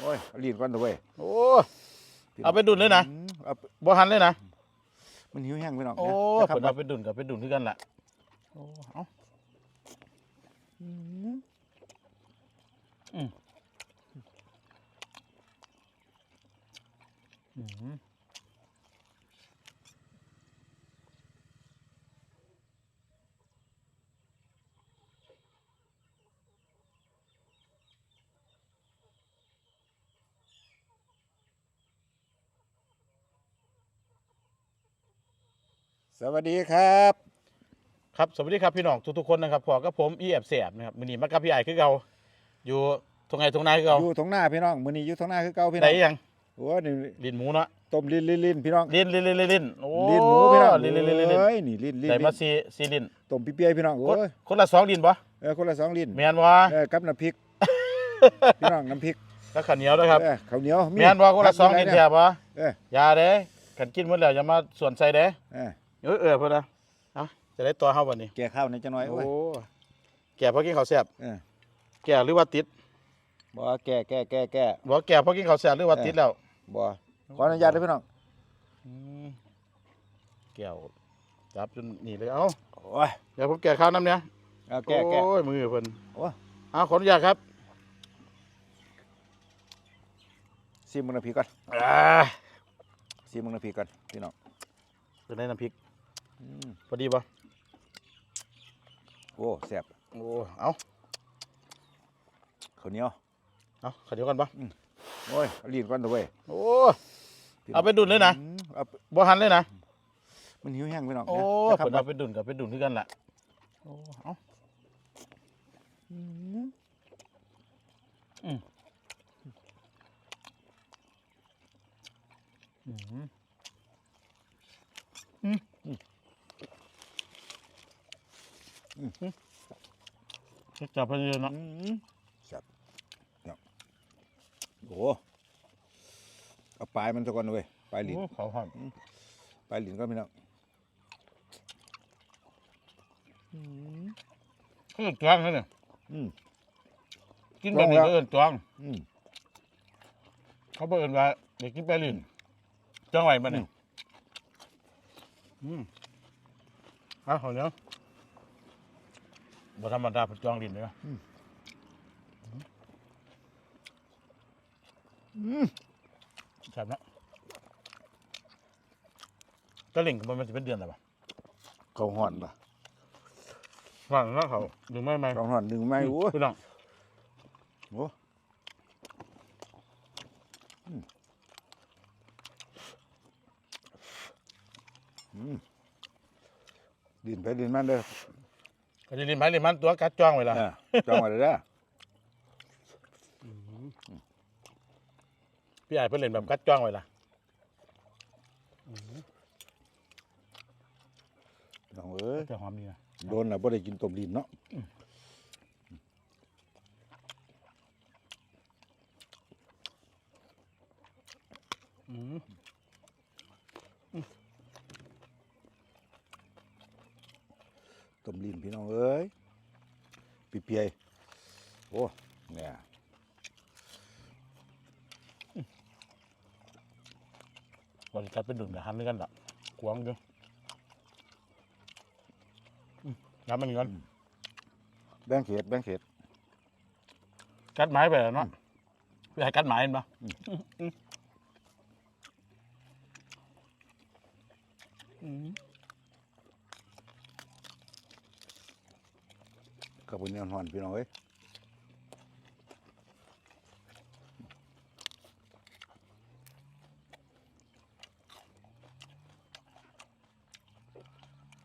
โอ้ยเอาลีนก่อนเถอะเว้ยโอ้เอาไปดุนเลยนะอืมเอาไปบ่หันเลยนะ มันหิวแห้งพี่น้องโอ้นะจะขับเพิ่นเอาไปดุนกับไปดุนคือกันล่ะโอ้เอาอืมอืม สวัสดีครับ ครับสวัสดีครับพี่น้องทุกๆคนนะครับพอกับผมอีแอบแสบนะครับมื้อนี้มากับพี่ไอ้คือเก่าอยู่ตรงไหนตรงไหนคือเก่าอยู่ตรงหน้าพี่น้องมื้อนี้อยู่ตรงหน้าคือเก่าพี่น้ได้องยังโอ้นี่ลิ้นหมูเนาะต้มลิ้นลิ้นลิ้นพี่น้องลิ้นลิ้นลิ้นลิ้นลิ้นโอ้ลิ้นหมูพี่น้องลิ้นลิ้นลิ้นลิ้นเอ้ยนี่ลิ้นลิ้นได้มาลิ้นซีซีลิ้นต้มเปี๊ยะๆพี่น้องคโอ้นยคนละสองลิ้นบ่เออคนละสองลิ้นแม่นบ่เออกับน้ำพริกพี่น้องน้ำพริกแล้วข้าวเหนียวด้วยครับเออข้าวเหนียวแม่นบ่คนละสองลิ้นเนีแท้บ่เอออย่าเด้กันกินหมดแล้วอย่ามาส่วนใส่เด้เออ เออเออเพิ่นนะเอาจะได้ตัวเฮาบัดนี้ แก่ข้าวในอยจังน้อยโอ้โอ้ยแก่เพราะกินข้าวแซ่บเออแก่หรือว่าติดบ่แก่แก่แก่แก่บ่แก่เพราะกินข้าวแซ่บหรือว่าติดแล้วบ่ขออนุญาตด้วยพี่น้องอืมแก้วจับจนนี่เลยเอ้าโอ้ยเดี๋ยวผมแก่ข้าวน้ำเนี่ยเอาแก่แก่ โอ้ยมือเพิ่นโอ้ย เอาขออนุญาตครับซิมมึงน้ำพริกก่อนอ่าซิมมึงน้ำพริกก่อนพี่น้องเป็นได้น้ำพริกอืม พอดีป่ะโอ้แซ่บโอ้เอาข้าวเหนียวเอาขอเดียวกันป่ะโอ้ยเอาลีนก่อนเถอะเว้ยโอ้เอาไปดุนเลยนะอืมเอาไปบ่หันเลยนะมันหิวแห้งพี่น้องโอ้นะจะขับเพิ่นเอาไปดุนกับไปดุนคือกันล่ะโอ้เอาอืมอืม จับไปเยอะเนาะอืมแซ่บเนี่ยโอ้เอาปลายมันซะก่อนเว้ยปลายลิ้นโอ้เขาหอมปลายลิ้นก็พี่น้องอืมเขาเอิ้นจวงเขาเนี่ยอืมกินแบบนี้จวงแล้วเขาเอิ้นจวงอืมเขาบอกเอิ้นว่าเด็กกินไปลื่นจวงไหวมันเนี่ยอืมเอาเขาเนี้ย บ่ธรรมดาเป็นจวงลิ้นเลยนะอืมใช่ไหมก็เล่งกับมันมันจะเป็นเดือนอะไรปะเขาห่อนปะว่างแล้วเขาหรือไม่ไม่เขาห่อนดึงไม่โอ้ยพี่น้องโอ้อืมอืมดินไปดินมันเด้อ ก็จะเรียนไม้เรียนมันตัวกัดจ้องไว้ละเออจองไว้เลยเด้อพี่ใหญ่เพิ่นเล่นแบบกัดจ้องไว้ละน้องเอ้ยจะหอมดีนะโดนน่ะบ่ได้กินต้มดินเนาะอืม ต้มดินพี่น้องเอ้ยปีเปียๆโอ้เนี่ยบริการเป็นดุนกับฮันด้วยกันละกวางอยู่อืมน้ำมันกันแบ่งเขตแบ่งเขตกัดไม้ไปแล้วเนาะพี่ใหญ่กัดไม้เห็นปะอืม กับปุ่นยอนหอนพี่น้องเอ้ย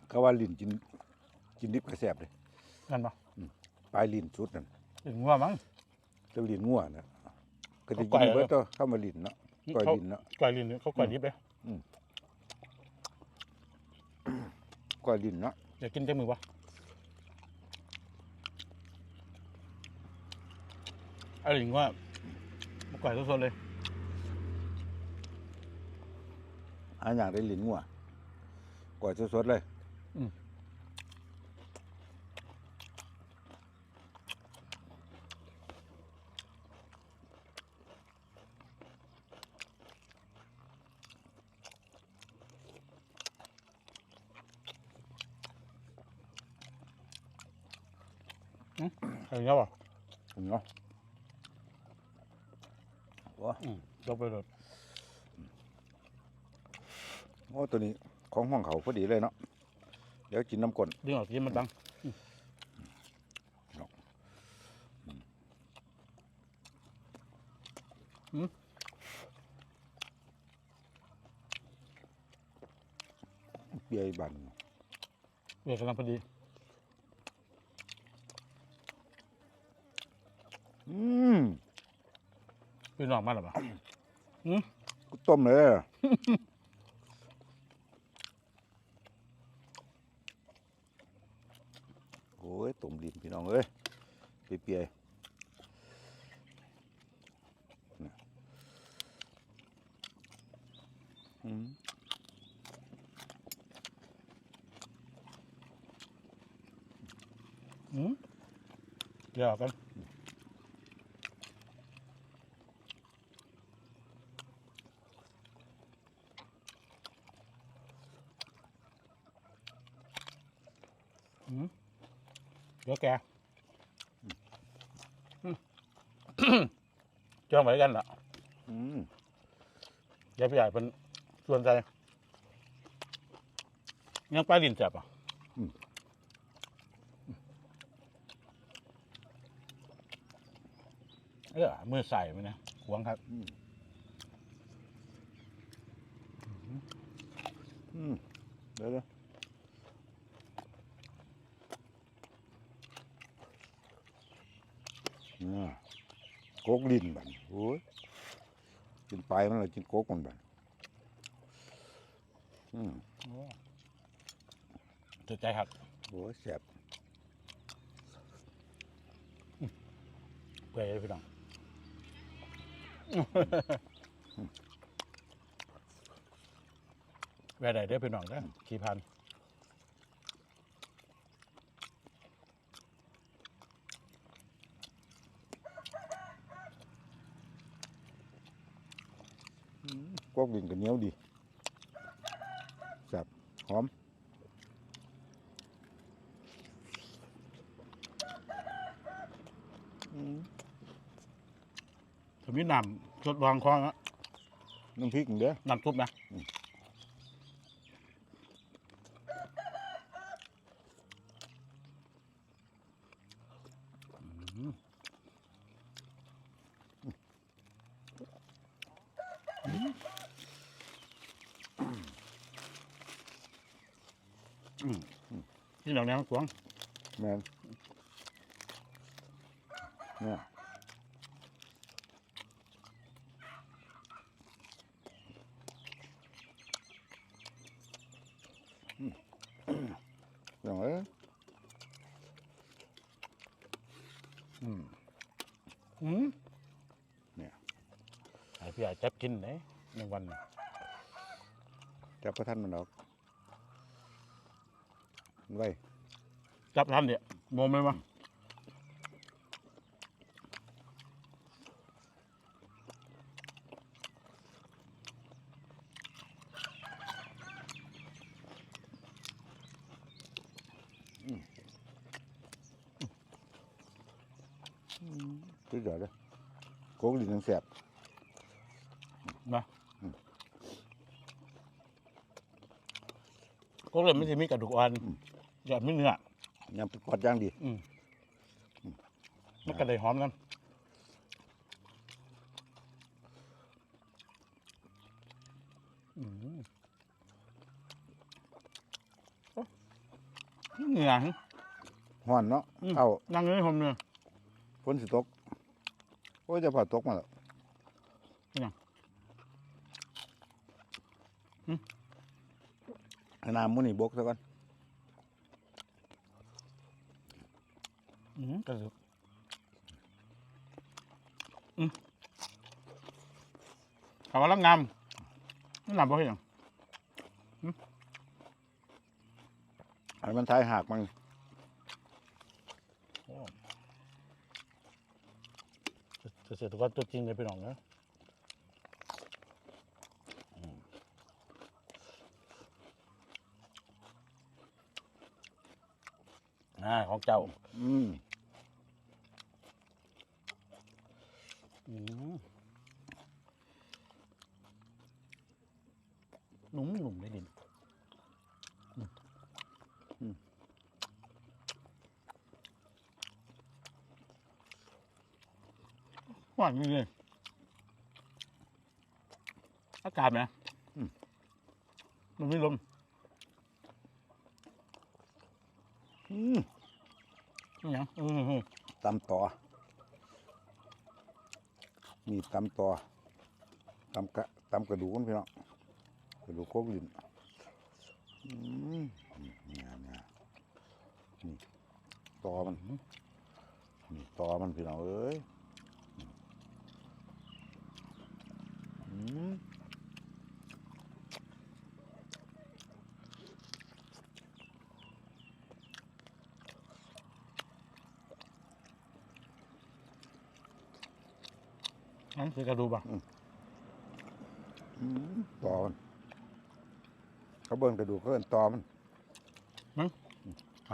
เขาว่าลิ้นกินกินดิบกระแสบเลยนั่นปะปลายลิ้นสุดนั่นถึงว่ามั้งเจะลิ้นงัวนะก็จะเขากินไก่เบิดเหรอตัวเข้ามาลิ้นเนาะก้อยเขาลิ้นเนาะก่อยลิ้นเขาก่อยดิบเลยก้อยลิ้นเนาะอยากกินเต็มมือปะ 아닌가 먹고 해서 설레 아니야 내 링구야 quả chua suất đây ừ. Ừ, hình nhau à? Hình nhau. ลิ้นงัวก้อยสดๆเลยอืมเห็นแล้วป่ะเนาะโอ้อืมยกไปเลยโอ้ตัวนี้ของห้องเขาพอดีเลยเนาะเดี๋ยวกินน้ำกลนดึงออกกินมันดังเบียร์บันเบียร์กำลังพอดี อืม พี่น้องมาหรือเปล่ากูต้มเลยอะโอ้ยต้มดินพี่น้องเอ้ยเปียๆเนี่ยอืมอืมเดี๋ยวกันอืม เดี๋ยวแกอืมจ้องไว้กันล่ะอืมยายพี่ใหญ่เป็นส่วนใจ ยังปลาดินจับอะเออมือใส่ไหมนะหวงครับอืมเดี๋ยวเดี๋ยวเนี่ยโกกลิ้นบันโอ้ยกินไปลายมันเลยกินโกกมันบันอืมจุดใจครับโอ้ยแสบเปื่อยเลยพี่น้องแว่ใดเด้อพี่น้องเด้อขี่พัน โกกลิ้นก็เหนียวดีแสบหอมอืมสมิน้ำสดวางคลองอะน้ำพริกเด้อน้ำซุปนะ อืมนี่เหล่านี้มันกวางแมนเนี่ยอืมอย่างเอ้ยอืมอืมเนี่ยไอ้พี่ใหญ่จับกินเลยในวันนี้จับพระท่านมันออก ไว้จับทันเนี่ยโมไหมวะคือเดี๋ยวเลยโกกลิ้นยังแสบนะก็เลยไม่ใช่มีกระดูกอ่อน อย่าไม่เนื้อยำเป็นกอดย่างดีอืมมันกระไดหอมกันอืมโอ้เหงื่อหึห่อนเนาะอืมเอานั่งเลยผมเนี่ยฝนสิตกโอ้ยจะผ่าตกมาแล้วเป็นหยังให้น้ำมุนี่บกซะก่อน อืมกระดูกอืมคำว่ารักงามนี่หลับบ่เห็นหยังให้มันทายหักมันโอ้เกษตรกรตัวจริงเลยพี่น้องเนอะอืมอ่าของเจ้า อืม อืม หนุ่มหนุ่มได้ดินอืมอืมหวานจริงเลยอากาศไหมอืมมันไม่ลมอืมนี่ยังอืมอืมตำต่อ มีตำต่อตำกะตำกระดูกมันพี่น้องกระดูกโคกลินนี่นี่นี่ต่อมันนี่ต่อมันพี่น้องเอ้ยอืม นั่นคือกระดูกป่ะอืมต่อมันเขาเบิ่งกระดูกเขาเอิ้นต่อมันท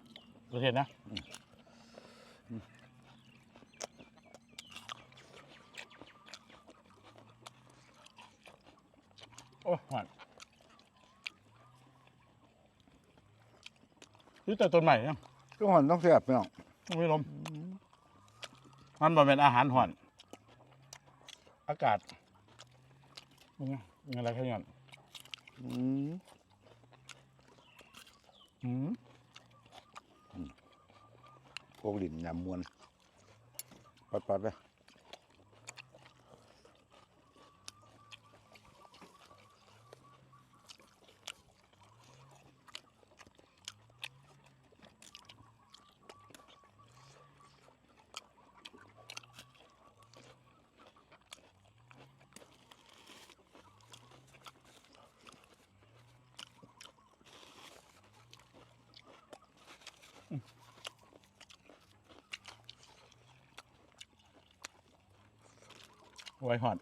ำประเทศนะโอ้หวานนี่แต่ต้นใหม่ยังทุกคนต้องเสียบพี่น้องไม่ลมมันบ่เป็นอาหารหวาน อากาศมึงไงมึงอะไรแค่นั้นอืมอืมโคกลิ้นยำมวนปัดปัดๆไป ไว้หวาน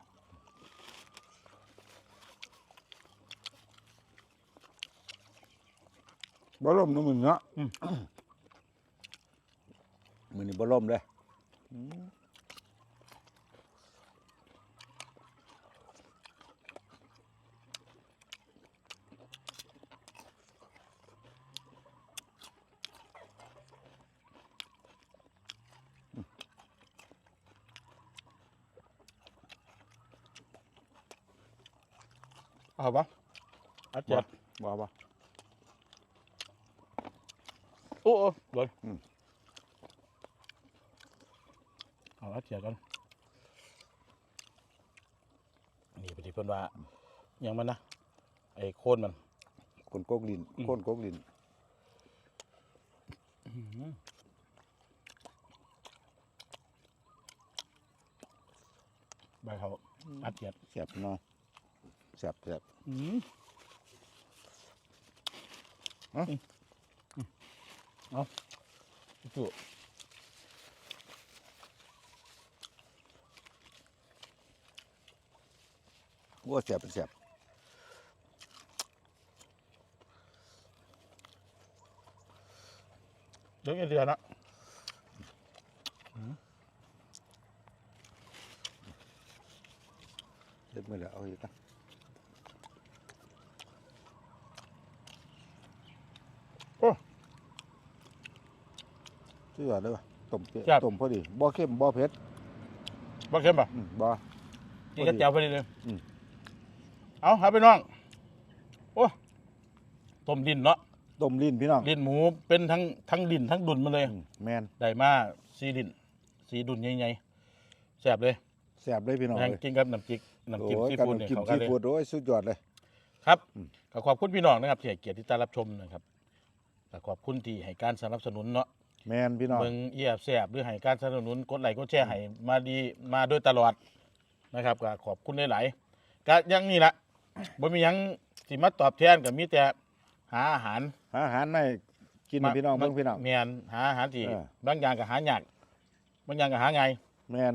บ่ล่มเนาะมึงเนาะมือนี่บ่ล่มเลย เอาปะอาเจ็ดบ่บ่โอ้โอ้โดนอืมเอาอาเจ็ดกันนี่ปฏิเพิ่นว่าหยังมันนะไอ้โคนมันคนโกกลิ้นอืมคนโกกลิ้นใบเขาอาเจ็ดแซ่บเนาะแซ่บแซ่บอืมเอ้าเอาจุว่าแซ่บเป็นแซ่บเดี๋ยวอีกเดือนนะเด็ดมือแล้วเอาอีกนะ ชื่อว่าได้ป่ะต้มเปรี้ยวต้มพอดีบ่เข้มบ่เผ็ดบ่เข้มป่ะอืมบ่นี่ก็เจียวพอดีเลยอืม เอาหาไปน้อง โอ้ต้มดินเนาะต้มลิ้นพี่น้องดินหมูเป็นทั้งทั้งดินทั้งดุนมาเลย อืมแมนได้มาสีดิน สีดุนใหญ่ๆแซ่บเลยแซ่บเลยพี่น้องแห้งเลยกินกับน้ำจิกน้ำจิ้มโอ้ยซีกับฟู้ดเนี่ยน้ำจิ้มเขากัซีนเลย ฟู้ดโอ้ยสุดยอดเลย ครับอืม ก็ขอบคุณพี่น้องนะครับที่ให้เกียรติที่ต้อนรับชมนะครับก็ขอบคุณที่ให้การสนับสนุนเนาะ แมนพี่น้องเมืองเอียบแสบหรือให้การสนับสนุนกดไลค์กดแชร์ให้มาดีมาโดยตลอดนะครับก็ขอบคุณหลายๆก็อยังนี่ละบ่มีหยังสิมาตอบแทนก็มีแต่หาอาหารหาอาหารให้กินให้พี่น้องเบิ่งพี่น้อง แม่นหาอาหารที่เออ บางอย่างก็หายากบางอย่างก็หาง่ายแมน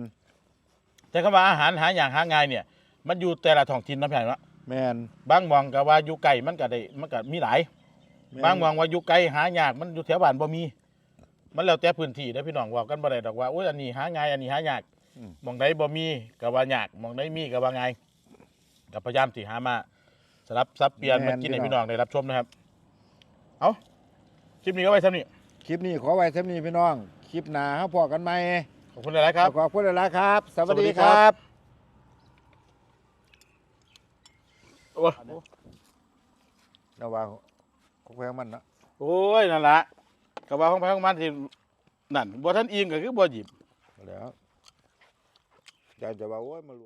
แต่คำว่าอาหารหาอย่างหาง่ายเนี่ย มันอยู่แต่ละท้องถิ่นนะพี่ใหญ่เนาะแมนบางหมองก็ว่าอยู่ไกลมันก็ได้มันก็มีหลายแม่นบางหมองว่าอยู่ไกลหายากมันอยู่แถวบ้านบ่มี มันแล้วแต่พื้นที่เด้อพี่น้องว่ากันบ่ได้ดอกว่าโอ้ยอันนี้หาง่ายอันนี้หายากแอืม หมองใดบ่มีก็ว่ายากหมองใดมีก็ว่าไงายก็พยายามสิหามาสลับซับเปลี่ยนมากินให้พี่น้องได้รับชมนะครับ เอาคลิปนี้ก็ไว้ซ้ำนี้คลิปนี้ขอไว้เท่านี้พี่น้อง คลิปหน้าเฮาพอกันใหม่ขอบคุณหลายๆครับ ขอบคุณหลายๆครับ สวัสสวัสดีดีคครัรับบโอ้ยนว่าของแพงมันนะโอ้ยนั่นละ ก็ว่าของไปของมันที่นั่นบ่ท่านอิงก็คือบ่หยิบ แล้วอยากจะว่าโอ้ยมาลวก